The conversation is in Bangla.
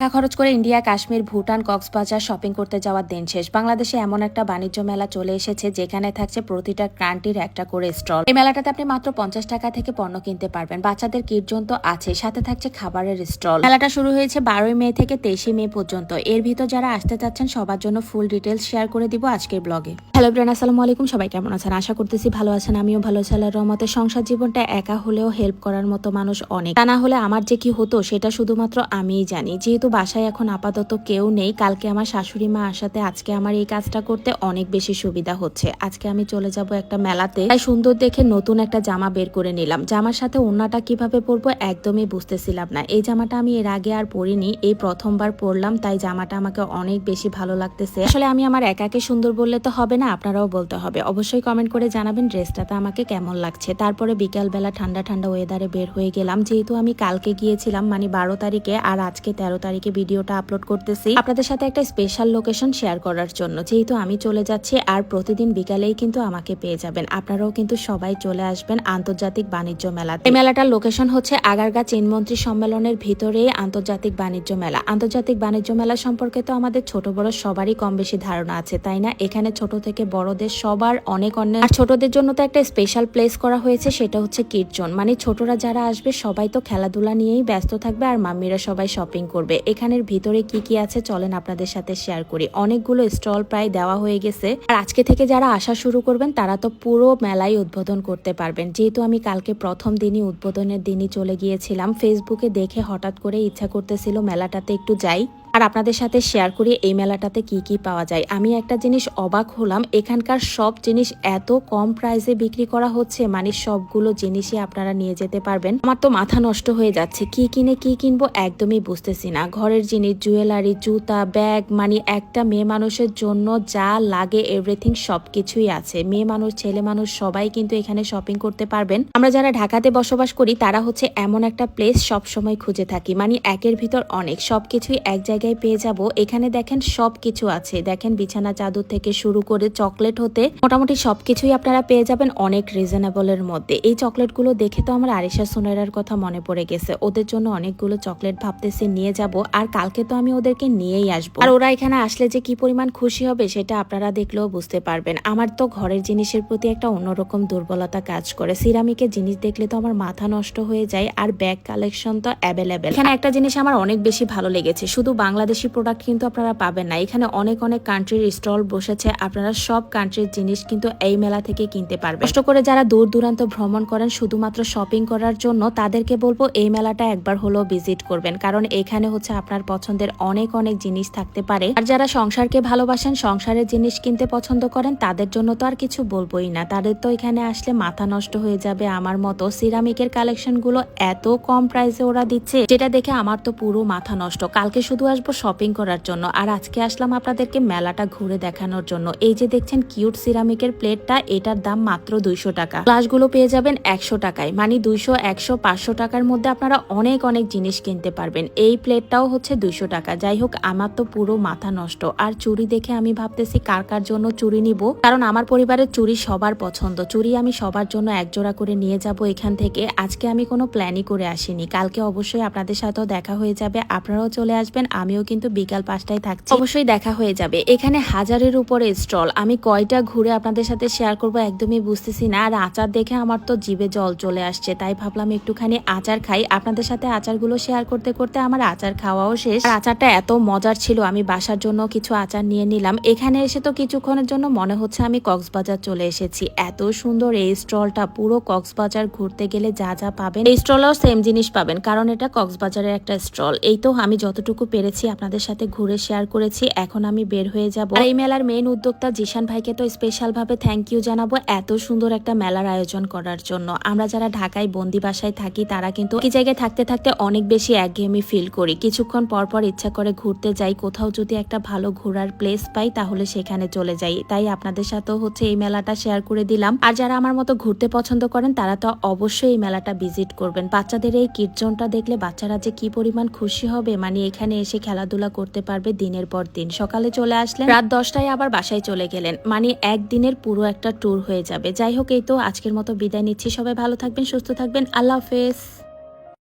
টাকা খরচ করে ইন্ডিয়া, কাশ্মীর, ভুটান, কক্সবাজার শপিং করতে যাওয়ার দিন শেষ। বাংলাদেশে এমন একটা বাণিজ্য মেলা চলে এসেছে যেখানে থাকছে প্রতিটা ক্রান্তির একটা করে স্টল। এই মেলাটাতে আপনি মাত্র পঞ্চাশ টাকা থেকে পণ্য কিনতে পারবেন। বাচ্চাদের কিটজন তো আছে, সাথে থাকছে খাবারের স্টল। মেলাটা শুরু হয়েছে বারোই মে থেকে তেইশে মে পর্যন্ত। এর ভিতর যারা আসতে চাচ্ছেন, সবার জন্য ফুল ডিটেলস শেয়ার করে দিব আজকের ব্লগে হ্যালো ব্রেন আসসালামু আলাইকুম। সবাই কেমন আছেন? আশা করতেছি ভালো আছেন। আমিও ভালো আছি, আল্লাহর রহমতে। সংসার জীবনটা একা হলেও হেল্প করার মতো মানুষ অনেক। তা না হলে আমার যে কি হতো, সেটা শুধুমাত্র আমিই জানি। যেহেতু বাসায় এখন আপাতত কেউ নেই। কালকে আমার শাশুড়ি মা আসাতে আজকে আমার এই কাজটা করতে অনেক বেশি সুবিধা হচ্ছে। আজকে আমি চলে যাব একটা মেলাতে। তাই সুন্দর দেখে নতুন একটা জামা বের করে নিলাম। জামার সাথে ওড়নাটা কীভাবে পরবো একদমই বুঝতেছিলাম না। এই জামাটা আমি এর আগে আর পরিনি, এই প্রথমবার পরলাম, তাই জামাটা আমাকে অনেক বেশি ভালো লাগতেছে। আসলে আমি আমার একাকে সুন্দর বললে তো হবে না, আপনারাও বলতে হবে। অবশ্যই কমেন্ট করে জানাবেন ড্রেসটাতে আমাকে কেমন লাগছে। তারপরে বিকালবেলা ঠান্ডা ঠান্ডা ওয়েদারে বের হয়ে গেলাম। যেহেতু আমি কালকে গিয়েছিলাম মানে বারো তারিখে, আর আজকে তেরো তারিখে ভিডিওটা আপলোড করতেছি। আপনাদের সাথে একটা স্পেশাল লোকেশন শেয়ার করার জন্য। যেহেতু আমি চলে যাচ্ছি, আর প্রতিদিন বিকালেই কিন্তু আমাকে পেয়ে যাবেন। আপনারাও কিন্তু সবাই চলে আসবেন আন্তর্জাতিক বাণিজ্য মেলা এই মেলাটার লোকেশন হচ্ছে আগারগা চীনমন্ত্রী সম্মেলনের ভিতরে আন্তর্জাতিক বাণিজ্য মেলা। আন্তর্জাতিক বাণিজ্য মেলা সম্পর্কে তো আমাদের ছোট বড় সবারই কম বেশি ধারণা আছে, তাই না? এখানে ছোট থেকে বড়দের সবার অনেক অনেক আর ছোটদের জন্য তো একটা স্পেশাল প্লেস করা হয়েছে, সেটা হচ্ছে কিটজন মানে ছোটরা যারা আসবে, সবাই তো খেলাধুলা নিয়েই ব্যস্ত থাকবে, আর মাম্মিরা সবাই শপিং করবে। এখানের ভিতরে কি কি আছে চলেন আপনাদের সাথে শেয়ার করি। অনেকগুলো স্টল প্রায় দেওয়া হয়ে গেছে। আর আজকে থেকে যারা আসা শুরু করবেন, তারা তো পুরো মেলায় উদ্বোধন করতে পারবেন। যেহেতু আমি কালকে প্রথম দিনই উদ্বোধনের দিনই চলে গিয়েছিলাম ফেসবুকে দেখে হঠাৎ করে ইচ্ছা করতেছিল মেলাটাতে একটু যাই। আর আপনাদের সাথে শেয়ার করি এই মেলাটাতে কি কি পাওয়া যায়। আমি একটা জিনিস অবাক হলাম, এখানকার সব জিনিস এত কম প্রাইসে বিক্রি করা হচ্ছে মানে সবগুলো জিনিসই আপনারা নিয়ে যেতে পারবেন। আমার তো মাথা নষ্ট হয়ে যাচ্ছে, কি কিনে কি কিনবো একদমই বুঝতেছি না। ঘরের জিনিস জুয়েলারি জুতা ব্যাগ মানে একটা মেয়ে মানুষের জন্য যা লাগে এভরিথিং সবকিছুই আছে। মেয়ে মানুষ, ছেলে মানুষ সবাই কিন্তু এখানে শপিং করতে পারবেন। আমরা যারা ঢাকাতে বসবাস করি, তারা হচ্ছে এমন একটা প্লেস সব সময় খুঁজে থাকি মানে একের ভিতর অনেক, সবকিছুই এক জায়গায় পেয়ে যাব। এখানে দেখেন সব কিছু আছে। দেখেন বিছানা চাদর থেকে শুরু করে চকলেট হতে মোটামুটি সবকিছুই আপনারা পেয়ে যাবেন অনেক রিজনেবলের মধ্যে। এই চকলেটগুলো দেখে তো আমার আরিশা সোনারার কথা মনে পড়ে গেছে। ওদের জন্য অনেকগুলো চকলেট ভাবতেছি নিয়ে যাব। আর কালকে তো আমি ওদেরকে নিয়েই আসব। আর ওরা এখানে আসলে যে কি পরিমাণ খুশি হবে সেটা আপনারা দেখলেও বুঝতে পারবেন। আমার তো ঘরের জিনিসের প্রতি একটা অন্যরকম দুর্বলতা কাজ করে। সিরামিকের জিনিস দেখলে তো আমার মাথা নষ্ট হয়ে যায়। আর ব্যাগ কালেকশন তো অ্যাভেলেবেল এখানে একটা জিনিস আমার অনেক বেশি ভালো লেগেছে। শুধু বাংলাদেশি প্রোডাক্ট কিন্তু আপনারা পাবেন না। এখানে অনেক অনেক কান্ট্রির স্টল বসেছে। আপনারা সব কান্ট্রির জিনিস কিন্তু এই মেলা থেকে কিনতে পারবেন। কষ্ট করে যারা দূর দূরান্ত ভ্রমণ করেন, শুধুমাত্র শপিং করার জন্য, তাদেরকে বলব এই মেলাটা একবার হলেও ভিজিট করবেন। কারণ এখানে হচ্ছে আপনার পছন্দের অনেক অনেক জিনিস থাকতে পারে। আর যারা সংসারকে ভালোবাসেন, সংসারের জিনিস কিনতে পছন্দ করেন, তাদের জন্য তো আর কিছু বলবোই না। তাদের তো এখানে আসলে মাথা নষ্ট হয়ে যাবে আমার মতো। সিরামিকের কালেকশনগুলো এত কম প্রাইসে ওরা দিচ্ছে, যেটা দেখে আমার তো পুরো মাথা নষ্ট। কালকে শুধু আসব শপিং করার জন্য। আর আজকে আসলাম আপনাদেরকে মেলাটা ঘুরে দেখানোর জন্য। এই যে দেখছেন কিউট সিরামিকের প্লেটটা এটার দাম মাত্র দুইশো টাকা। গ্লাসগুলো পেয়ে যাবেন একশো টাকায়। মানে দুইশো, একশো, পাঁচশো টাকার মধ্যে আপনারা অনেক অনেক জিনিস কিনতে পারবেন। এই প্লেটটাও হচ্ছে দুইশো টাকা। যাই হোক, আমার তো পুরো মাথা নষ্ট। আর চুরি দেখে আমি ভাবতেছি কার কার জন্য চুরি নিব? কারণ আমার পরিবারের চুরি সবার পছন্দ। চুরি আমি সবার জন্য একজোড়া করে নিয়ে যাব এখান থেকে। আজকে আমি কোনো প্ল্যানই করে আসিনি। কালকে অবশ্যই আপনাদের সাথেও দেখা হয়ে যাবে। আপনারাও চলে আসবেন। আমিও কিন্তু বিকাল পাঁচটায় থাকছি। অবশ্যই দেখা হয়ে যাবে। এখানে হাজারের উপরে স্টল। আমি কয়টা ঘুরে আপনাদের সাথে শেয়ার করব একদমই বুঝতেছি না। আর আচার দেখে আমার তো জিভে জল চলে আসছে, তাই ভাবলাম একটুখানি আচার খাই। আপনাদের সাথে আচারগুলো শেয়ার করতে করতে আমার আচার খাওয়াও শেষ। আর আচারটা এত মজার ছিল, আমি বাসার জন্য কিছু আচার নিয়ে নিলাম। এখানে এসে তো কিছুক্ষণের জন্য মনে হচ্ছে আমি কক্সবাজার চলে এসেছি। এত সুন্দর এই স্টলটা, পুরো কক্সবাজার ঘুরতে গেলে যা যা পাবেন, এই স্টলেও সেম জিনিস পাবেন, কারণ এটা কক্সবাজারের একটা স্টল। এই তো আমি যতটুকু পেরেছি আপনাদের সাথে ঘুরে শেয়ার করেছি, এখন আমি বের হয়ে যাব। এই মেলার মেইন উদ্যোক্তা জিশান ভাইকে তো স্পেশাল ভাবে থ্যাংক ইউ জানাব এত সুন্দর একটা মেলার আয়োজন করার জন্য। আমরা যারা ঢাকায় বন্দি বাসায় থাকি, তারা কিন্তু এই জায়গায় থাকতে থাকতে অনেক বেশি একঘেয়েমি ফিল করি। কিছুক্ষণ পর পর ইচ্ছা করে ঘুরতে যাই, কোথাও যদি একটা ভালো ঘোরার প্লেস পাই, তাহলে সেখানে চলে যাই। তাই আপনাদের সাথেও হচ্ছে এই মেলাটা শেয়ার করে দিলাম। আর যারা আমার মতো ঘুরতে পছন্দ করেন, তারা তো অবশ্যই এই মেলাটা ভিজিট করবেন। বাচ্চাদের এই কিটজনটা দেখলে বাচ্চারা যে কি পরিমাণ খুশি হবে মানে এখানে এসে খেলাধুলা করতে পারবে দিনের পর দিন। সকালে চলে আসলেন, রাত দশটায় আবার বাসায় চলে গেলেন। মানে একদিনের পুরো একটা ট্যুর হয়ে যাবে। যাই হোক, এই তো, আজকের মতো বিদায় নিচ্ছি। সবাই ভালো থাকবেন, সুস্থ থাকবেন। আল্লাহ হাফেজ।